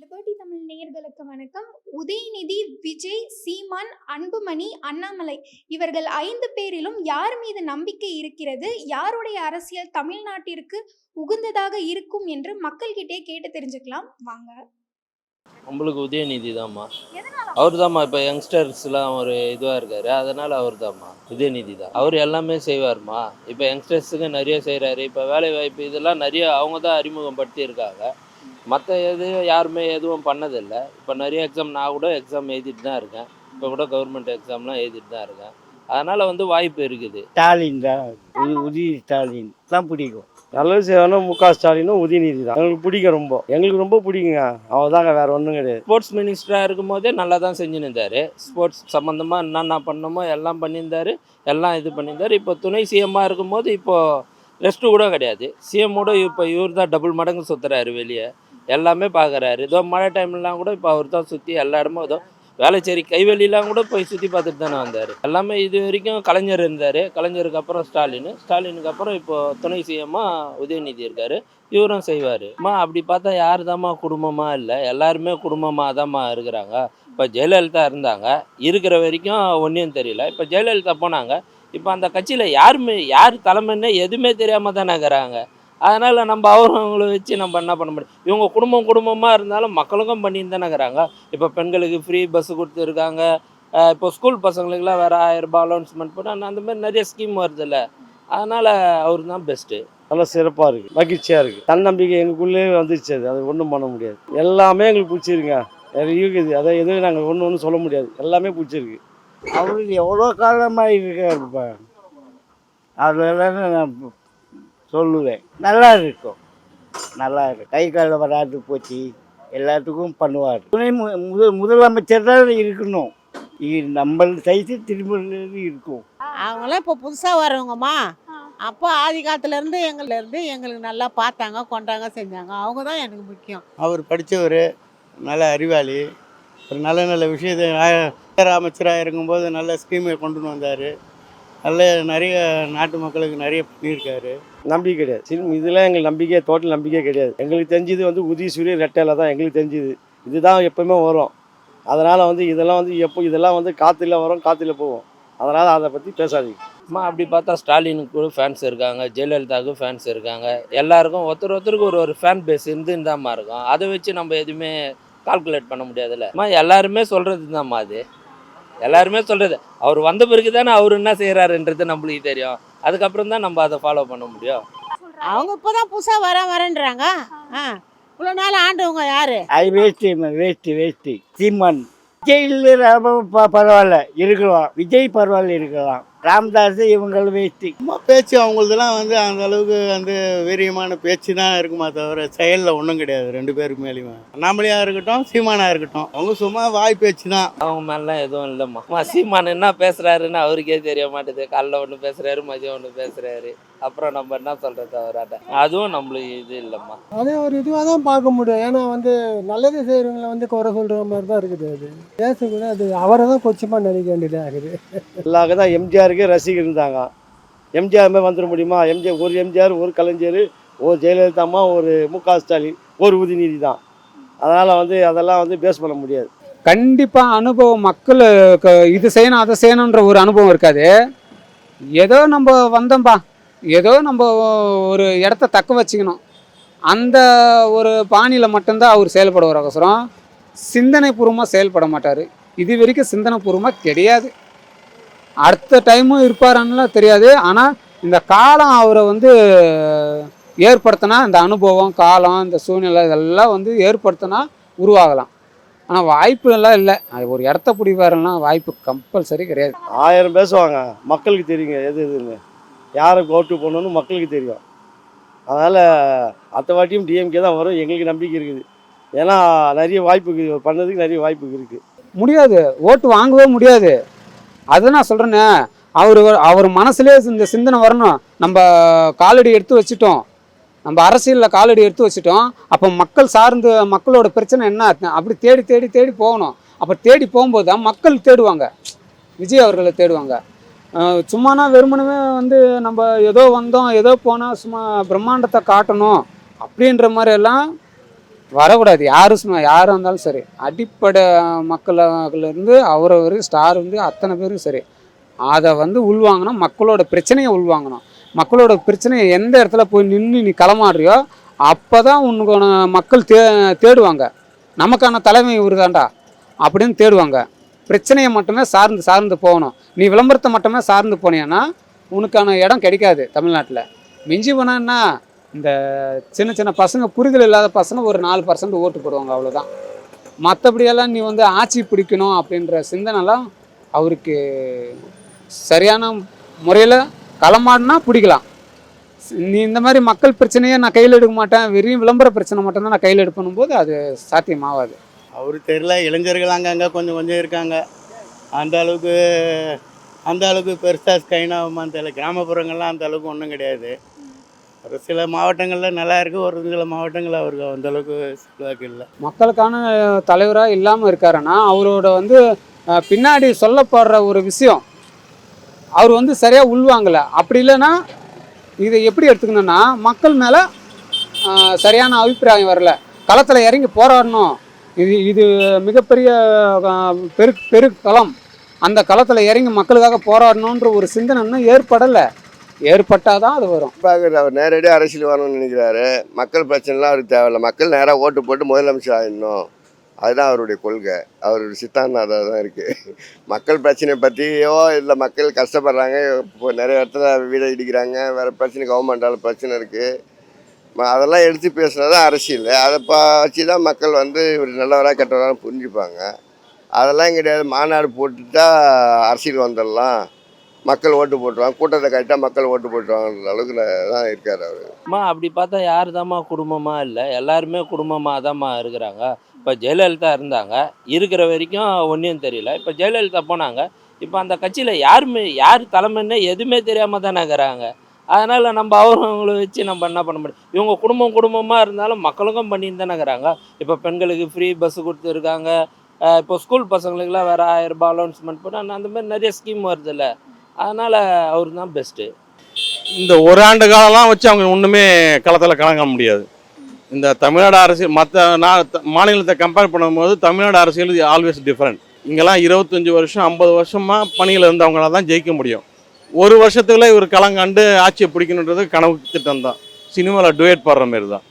Liberty Tamil நேயர்களுக்கு வணக்கம். உதயநிதி விஜய் சீமான் அன்புமணி அண்ணாமலை இவர்கள் ஐந்து பேரிலும் யார் மீது நம்பிக்கை இருக்கிறது? யாருடைய அரசியல் தமிழ்நாட்டிற்கு உகந்ததாக இருக்கும் என்று மக்கள்கிட்டே கேட்டு தெரிஞ்சுக்கலாம். வாங்க. நம்மளுக்கு உதயநிதி தாம்மா அவர் தாம்மா இப்போ யங்ஸ்டர்ஸ்லாம் ஒரு இதுவாக இருக்காரு. அதனால் அவர் தாம்மா உதயநிதி தான். அவர் எல்லாமே செய்வார்மா? இப்போ யங்ஸ்டர்ஸுக்கு நிறைய செய்கிறாரு இப்போ வேலை வாய்ப்பு இதெல்லாம் நிறைய அவங்க தான் அறிமுகப்படுத்தி இருக்காங்க மற்ற எது யாருமே எதுவும் பண்ணதில்லை. இப்போ நிறைய எக்ஸாம் நான் கூட எக்ஸாம் எழுதிட்டு தான் இருக்கேன். இப்போ கூட கவர்மெண்ட் எக்ஸாம்லாம் எழுதிட்டு தான் இருக்கேன். அதனால் வந்து வாய்ப்பு இருக்குது. ஸ்டாலின் தான். உதய ஸ்டாலின். தான் பிடிக்கும். நல்லது செய்வானா மு க ஸ்டாலினும் உதயநிதி தான். எங்களுக்கு பிடிக்கும் ரொம்ப. எங்களுக்கு ரொம்ப பிடிக்குங்க. அவள் தாங்க வேற ஒன்றும் கிடையாது. ஸ்போர்ட்ஸ் மினிஸ்டராக இருக்கும் போதே நல்லா தான் செஞ்சுன்னு இருந்தார் ஸ்போர்ட்ஸ் சம்மந்தமாக என்னென்ன பண்ணணுமோ எல்லாம் பண்ணியிருந்தாரு. எல்லாம் இது பண்ணியிருந்தாரு. இப்போ துணை சிஎம்மாக இருக்கும்போது இப்போது ரெஸ்ட்டு கூட கிடையாது. சிஎம்மோட இப்போ இவர் தான் டபுள் மடங்கு சுற்றுறாரு வெளியே. எல்லாமே பார்க்குறாரு. ஏதோ மழை டைம்லாம் கூட இப்போ அவர் தான் சுற்றி எல்லா இடமும் ஏதோ வேலைச்சேரி கைவெளிலாம் கூட போய் சுற்றி பார்த்துட்டு தானே வந்தார். எல்லாமே இது வரைக்கும் கலைஞர் இருந்தார். கலைஞருக்கு அப்புறம் ஸ்டாலின். ஸ்டாலினுக்கு அப்புறம் இப்போ துணை சிஎம்மாக உதயநிதி இருக்கார். இவரும் செய்வார். அம்மா அப்படி பார்த்தா யார் தாம்மா குடும்பமாக இல்லை? எல்லாருமே குடும்பமாக தாம்மா இருக்கிறாங்க. இப்போ ஜெயலலிதா இருந்தாங்க. இருக்கிற வரைக்கும் ஒன்றும் தெரியல. இப்போ ஜெயலலிதா போனாங்க. இப்போ அந்த கட்சியில் யாருமே யார் தலைமைன்னு எதுவுமே தெரியாமல் தானே இருக்கிறாங்க. அதனால் நம்ம அவங்கள வச்சு நம்ம என்ன பண்ண முடியும்? இவங்க குடும்பம் குடும்பமாக இருந்தாலும் மக்களுக்கும் பண்ணின்னு தானே இருக்கிறாங்க. இப்போ பெண்களுக்கு ஃப்ரீ பஸ்ஸு கொடுத்துருக்காங்க இப்போ ஸ்கூல் பசங்களுக்குலாம் வேறு ஆயிரம் ரூபாய் அலௌன்ஸ்மெண்ட் போட்டு அந்த மாதிரி நிறைய ஸ்கீம் வருதுல்ல. அதனால் அவர் தான் பெஸ்ட்டு நல்லா சிறப்பாக இருக்குது மகிழ்ச்சியாக இருக்குது தன்னம்பிக்கை எங்களுக்குள்ளே வந்துருச்சு அது. அது ஒன்றும் பண்ண முடியாது. எல்லாமே எங்களுக்கு பிடிச்சிருங்க. இருக்குது அதை எதுவும் நாங்கள் ஒன்று ஒன்றும் சொல்ல முடியாது. எல்லாமே பிடிச்சிருக்கு. அவருக்கு எவ்வளோ காலமாக இருக்காருப்பா அதெல்லாம் நான் சொல்லுவேன். நல்லா இருக்கும் நல்லா இருக்கும் கை காலில் வராது போச்சு. எல்லாத்துக்கும் பண்ணுவார். துணை முதல் முதலமைச்சர் தான் இருக்கணும். நம்ம சைஸு திரும்ப இருக்கும். அவங்களாம் இப்போ புதுசாக வரவங்கம்மா அப்போ ஆதி காலத்துலேருந்து எங்கள்லேருந்து எங்களுக்கு நல்லா பார்த்தாங்க கொண்டாங்க செஞ்சாங்க. அவங்க தான் எனக்கு முக்கியம். அவர் படித்தவர் நல்ல அறிவாளி. ஒரு நல்ல நல்ல விஷயத்தை அமைச்சராக இருக்கும்போது நல்ல ஸ்கீமை கொண்டு வந்தார். நல்ல நிறைய நாட்டு மக்களுக்கு நிறைய பண்ணியிருக்காரு. நம்பிக்கை கிடையாது. சினிமா இதெல்லாம் எங்களுக்கு நம்பிக்கை டோட்டல் நம்பிக்கை கிடையாது. எங்களுக்கு தெரிஞ்சது வந்து உதய சூரிய ரெட்டையில தான் எங்களுக்கு தெரிஞ்சுது. இதுதான் எப்பவுமே வரும். அதனால் வந்து இதெல்லாம் வந்து எப்போ இதெல்லாம் வந்து காற்றுல வரும் காற்றுல போகும். அதனால் அதை பற்றி பேசாதீங்க. அம்மா அப்படி பார்த்தா ஸ்டாலினுக்கு கூட ஃபேன்ஸ் இருக்காங்க ஜெயலலிதாவுக்கு ஃபேன்ஸ் இருக்காங்க. எல்லாருக்கும் ஒருத்தர் ஒருத்தருக்கு ஒரு ஒரு ஃபேன் பேஸ் இருந்துன்னு தான்மா இருக்கும். அதை வச்சு நம்ம எதுவுமே கால்குலேட் பண்ண முடியாதுல்ல. அம்மா எல்லாருமே சொல்கிறது தான்மா அது. எல்லாருமே சொல்கிறது அவர் வந்த பிறகு தானே அவர் என்ன செய்கிறாருன்றது நம்மளுக்கு தெரியும். அதுக்கப்புறம் தான் நம்ம அதை ஃபாலோ பண்ண முடியும். அவங்க இப்போ தான் புதுசாக வர வரேன்றாங்க. ஆ. இவ்வளோ நாள் ஆண்டவங்க யார்? அது வேஸ்ட்டு வேஸ்ட்டு வேஸ்ட்டு சீமான். விஜயில் ராம பரவாயில்ல இருக்கலாம். விஜய் பரவாயில்ல இருக்கலாம். ராமதாஸ் இவங்களும் வேஸ்ட்டு சும்மா பேச்சு அவங்களதெல்லாம் வந்து அந்த அளவுக்கு வந்து வீரியமான பேச்சு தான் இருக்குமா தவிர செயலில் ஒன்றும் கிடையாது ரெண்டு பேருக்கு மேலேயுமே. அண்ணாமலையாக இருக்கட்டும் சீமானாக இருக்கட்டும் அவங்க சும்மா வாய் பேச்சு தான் அவங்க மேலாம் எதுவும் இல்லைம்மா. சீமான் என்ன பேசுகிறாருன்னு அவருக்கே தெரிய மாட்டேது. காலைல ஒன்று பேசுகிறாரு மதியம் ஒன்று பேசுகிறாரு அப்புறம் நம்ம என்ன சொல்கிறது அவராட்ட அதுவும் நம்மளுக்கு இது இல்லைம்மா. அதே ஒரு இதுவாக தான் பார்க்க முடியும். ஏன்னா வந்து நல்லது செய்கிறவங்கள வந்து குறை சொல்கிற மாதிரி தான் இருக்குது அது. பேசக்கூட அது அவரை தான் கொச்சமாக நினைக்க வேண்டியதாக இருக்குது. எல்லாருக்கும் தான் எம்ஜிஆருக்கு ரசிகர் இருந்தாங்க. எம்ஜிஆர் மாதிரி வந்துட முடியுமா? எம்ஜிஆர் ஒரு எம்ஜிஆர் ஒரு கலைஞர் ஒரு ஜெயலலிதா அம்மா ஒரு மு க ஸ்டாலின் ஒரு உதயநிதி தான். அதனால் வந்து அதெல்லாம் வந்து பேஸ் பண்ண முடியாது. கண்டிப்பாக அனுபவம் மக்கள் இது செய்யணும் அதை செய்யணுன்ற ஒரு அனுபவம் இருக்காது. ஏதோ நம்ம வந்தோம்பா. ஏதோ நம்ம ஒரு இடத்த தக்க வச்சுக்கணும். அந்த ஒரு பாணியில் மட்டும்தான் அவர் செயல்படுவார் அவசரம். சிந்தனைபூர்வமாக செயல்பட மாட்டார். இது வரைக்கும் சிந்தனைபூர்வமாக கிடையாது. அடுத்த டைமும் இருப்பாருன்னுலாம் தெரியாது. ஆனால் இந்த காலம் அவரை வந்து ஏற்படுத்தினா இந்த அனுபவம் காலம் இந்த சூழ்நிலை இதெல்லாம் வந்து ஏற்படுத்தினா உருவாகலாம். ஆனால் வாய்ப்பு எல்லாம் இல்லை. அது ஒரு இடத்த பிடிப்பாருன்னா வாய்ப்பு கம்பல்சரி கிடையாது. ஆயிரம் பேசுவாங்க. மக்களுக்கு தெரியுங்க எது எதுன்னு. யாருக்கு ஓட்டு போடணும்னு மக்களுக்கு தெரியும். அதனால் அடுத்த வாட்டியும் டிஎம்கே தான் வரும். எங்களுக்கு நம்பிக்கை இருக்குது. ஏன்னா நிறைய வாய்ப்பு இருக்குது பண்ணதுக்கு நிறைய வாய்ப்பு இருக்குது முடியாது. ஓட்டு வாங்கவே முடியாது. அதை நான் சொல்கிறேனே அவர் அவர் மனசுலேயே இந்த சிந்தனை வரணும். நம்ம காலடி எடுத்து வச்சிட்டோம். நம்ம அரசியலில் காலடி எடுத்து வச்சிட்டோம். அப்போ மக்கள் சார்ந்து மக்களோட பிரச்சனை என்ன? அப்படி தேடி தேடி தேடி போகணும். அப்போ தேடி போகும்போது தான் மக்கள் தேடுவாங்க. விஜய் அவர்களை தேடுவாங்க. சும்மானா வெறுமனவே வந்து நம்ம ஏதோ வந்தோம் ஏதோ போனால் சும்மா பிரம்மாண்டத்தை காட்டணும் அப்படின்ற மாதிரி எல்லாம் வரக்கூடாது. யாரும் சும்மா யாராக இருந்தாலும் சரி. அடிப்படை மக்களிருந்து அவரவர் ஸ்டார் வந்து அத்தனை பேரும் சரி. அதை வந்து உள்வாங்கணும் மக்களோட பிரச்சனையை உள்வாங்கணும். மக்களோட பிரச்சனையை எந்த இடத்துல போய் நின்று நீ களமாடுறியோ அப்போ தான் உனக்கான மக்கள் தே தேடுவாங்க. நமக்கான தலைமை இவர் தாண்டா அப்படின்னு தேடுவாங்க. பிரச்சனையை மட்டுமே சார்ந்து சார்ந்து போகணும். நீ விளம்பரத்தை மட்டுமே சார்ந்து போனீங்கன்னா உனக்கான இடம் கிடைக்காது தமிழ்நாட்டில். மிஞ்சி போனான்னா இந்த சின்ன சின்ன பசங்க புரிதல் இல்லாத பசங்க ஒரு நாலு பர்சன்ட் ஓட்டு போடுவாங்க அவ்வளோதான் மற்றபடியெல்லாம் நீ வந்து ஆட்சி பிடிக்கணும் அப்படின்ற சிந்தனைலாம் அவருக்கு சரியான முறையில் களமாடினா பிடிக்கலாம். நீ இந்த மாதிரி மக்கள் பிரச்சனையை நான் கையில் எடுக்க மாட்டேன் வெறும் விளம்பர பிரச்சனை மட்டும்தான் நான் கையில் எடுப்பணும் போது அது சாத்தியமாகாது. அவர் தெரியல இளைஞர்கள் அங்கங்கே கொஞ்சம் கொஞ்சம் இருக்காங்க. அந்த அளவுக்கு அந்த அளவுக்கு பெருசாக ஸ்கைனாகுமான்னு தெரியல. கிராமப்புறங்கள்லாம் அந்த அளவுக்கு ஒன்றும் கிடையாது. ஒரு சில மாவட்டங்களில் நல்லா இருக்குது ஒரு சில மாவட்டங்களில் அவருக்கு அந்த அளவுக்கு செல்வாக்கு இல்லை. மக்களுக்கான தலைவராக இல்லாமல் இருக்காருன்னா அவரோட வந்து பின்னாடி சொல்லப்படுற ஒரு விஷயம் அவர் வந்து சரியாக உள்வாங்கலை. அப்படி இல்லைன்னா இதை எப்படி எடுத்துக்கணும்னா மக்கள் மேலே சரியான அபிப்பிராயம் வரல. களத்தில் இறங்கி போராடணும். இது இது மிகப்பெரிய பெரு பெரு களம். அந்த களத்தில் இறங்கி மக்களுக்காக போராடணுன்ற ஒரு சிந்தனை இன்னும் ஏற்படலை. ஏற்பட்டால் தான் அது வரும். பார்க்குறது அவர் நேரடியாக அரசியல் வரணும்னு நினைக்கிறாரு. மக்கள் பிரச்சனைலாம் அவருக்கு தேவையில்லை. மக்கள் நேராக ஓட்டு போட்டு முதலமைச்சர் ஆகிடணும் அதுதான் அவருடைய கொள்கை. அவருடைய சித்தாந்தம் அதாக தான் இருக்குது மக்கள் பிரச்சனையை பற்றியோ இல்லை மக்கள் கஷ்டப்படுறாங்க. இப்போ நிறைய இடத்துல வீடை இடிக்கிறாங்க. வேறு பிரச்சனை கவர்மெண்டால் பிரச்சனை இருக்குது அதெல்லாம் எடுத்து பேசுனது தான் அரசியல். அதை பா வச்சு தான் மக்கள் வந்து இவர் நல்லவரா கெட்டவரான்னு புரிஞ்சுப்பாங்க. அதெல்லாம் கிடையாது. மாநாடு போட்டுட்டா அரசியல் வந்துடலாம். மக்கள் ஓட்டு போட்டுருவாங்க. கூட்டத்தை கரெக்டாக மக்கள் ஓட்டு போட்டுருவாங்கன்ற அளவுக்கு தான் இருக்கார் அவர். அம்மா அப்படி பார்த்தா யார் தாம்மா குடும்பமாக இல்லை? எல்லாருமே குடும்பமாக தான்மா இருக்கிறாங்க. இப்போ ஜெயலலிதா இருந்தாங்க. இருக்கிற வரைக்கும் ஒன்றும் தெரியல. இப்போ ஜெயலலிதா போனாங்க. இப்போ அந்த கட்சியில் யாருமே யார் தலைமைன்னு எதுவுமே தெரியாமல் தானே இருக்கிறாங்க. அதனால் நம்ம அவங்கள வச்சு நம்ம என்ன பண்ண முடியும்? இவங்க குடும்பம் குடும்பமாக இருந்தாலும் மக்களுக்கும் பண்ணிட்டு தானே இருக்கிறாங்க. இப்போ பெண்களுக்கு ஃப்ரீ பஸ்ஸு கொடுத்துருக்காங்க இப்போ ஸ்கூல் பசங்களுக்குலாம் வேறு ஆயிரம் ரூபாய் அலௌன்ஸ்மெண்ட் போட்டு அந்த மாதிரி நிறைய ஸ்கீம் வருதுல்ல. அதனால் அவர் தான் பெஸ்ட்டு இந்த ஒரு ஆண்டு காலம்லாம் வச்சு அவங்க ஒன்றுமே களத்தில் கலங்க முடியாது. இந்த தமிழ்நாடு அரசியல் மற்ற நான் மாநிலத்தை கம்பேர் பண்ணும்போது தமிழ்நாடு அரசியல் ஆல்வேஸ் டிஃப்ரெண்ட் இங்கெல்லாம் இருபத்தஞ்சி வருஷம் ஐம்பது வருஷமாக பணியில் இருந்தவங்களால தான் ஜெயிக்க முடியும். ஒரு வருஷத்துக்குள்ளே இவர் களங்காண்டு ஆட்சியை பிடிக்கணுன்றது கனவு திட்டம் தான் சினிமாவில் டுவேட் பாடுற மாதிரி தான்.